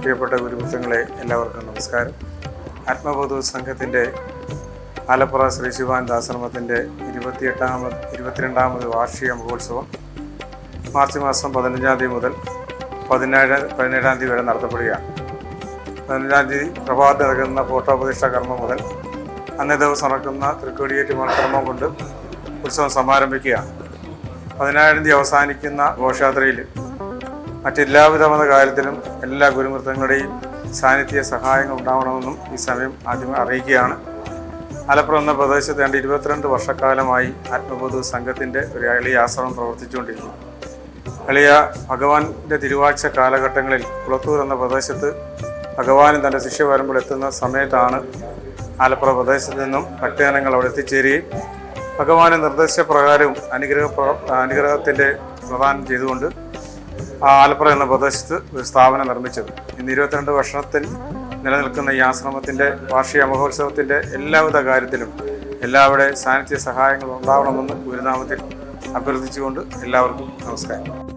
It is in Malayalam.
പ്രിയപ്പെട്ട ഗുരുമിത്രങ്ങളെ എല്ലാവർക്കും നമസ്കാരം. ആത്മബോധ സംഘത്തിന്റെ ആലപ്പുഴ ശ്രീ ശിവാനന്ദ ആശ്രമത്തിന്റെ ഇരുപത്തിയെട്ടാമത് ഇരുപത്തിരണ്ടാമത് വാർഷിക മഹോത്സവം മാർച്ച് മാസം പതിനഞ്ചാം തീയതി മുതൽ പതിനേഴ് പതിനേഴാം തീയതി വരെ നടത്തപ്പെടുകയാണ്. പതിനഞ്ചാം തീയതി പ്രഭാതത്തിൽ നടക്കുന്ന ഫോട്ടോപ്രതിഷ്ഠ കർമ്മം മുതൽ അന്നേ ദിവസം നടക്കുന്ന തൃക്കൊടിയേറ്റ് കർമ്മം കൊണ്ട് ഉത്സവം സമാരംഭിക്കുകയാണ്. പതിനായിരം തീയതി അവസാനിക്കുന്ന ഘോഷയാത്രയിൽ മറ്റെല്ലാവിധ മത കാര്യത്തിലും എല്ലാ ഗുരുമൃത്തങ്ങളുടെയും സാന്നിധ്യ സഹായങ്ങൾ ഉണ്ടാവണമെന്നും ഈ സമയം ആദ്യം അറിയിക്കുകയാണ്. മലപ്പുറം എന്ന പ്രദേശത്ത് രണ്ട് ഇരുപത്തിരണ്ട് വർഷക്കാലമായി ആത്മബോധ സംഘത്തിന്റെ ഒരു എളിയ ആശ്രമം പ്രവർത്തിച്ചുകൊണ്ടിരുന്നു എളിയ ഭഗവാന്റെ തിരുവാഴ്ച കാലഘട്ടങ്ങളിൽ കുളത്തൂർ എന്ന പ്രദേശത്ത് ഭഗവാനും തന്റെ ശിഷ്യ വരുമ്പോൾ എത്തുന്ന സമയത്താണ് ആലപ്പുഴ പ്രദേശത്ത് നിന്നും ഭക്തജനങ്ങൾ അവിടെ എത്തിച്ചേരുകയും ഭഗവാന്റെ നിർദ്ദേശപ്രകാരവും അനുഗ്രഹ അനുഗ്രഹത്തിന്റെ പ്രദാനം ചെയ്തുകൊണ്ട് ആലപ്പുഴ എന്ന പ്രദേശത്ത് ഒരു സ്ഥാപനം നിർമ്മിച്ചത്. ഇന്ന് ഇരുപത്തിരണ്ട് വർഷത്തിൽ നിലനിൽക്കുന്ന ഈ ആശ്രമത്തിന്റെ വാർഷിക മഹോത്സവത്തിന്റെ എല്ലാവിധ കാര്യത്തിലും എല്ലാവരുടെ സാന്നിധ്യ സഹായങ്ങൾ ഉണ്ടാവണമെന്ന് ഗുരുനാമത്തിൽ അഭ്യർത്ഥിച്ചുകൊണ്ട് എല്ലാവർക്കും നമസ്കാരം.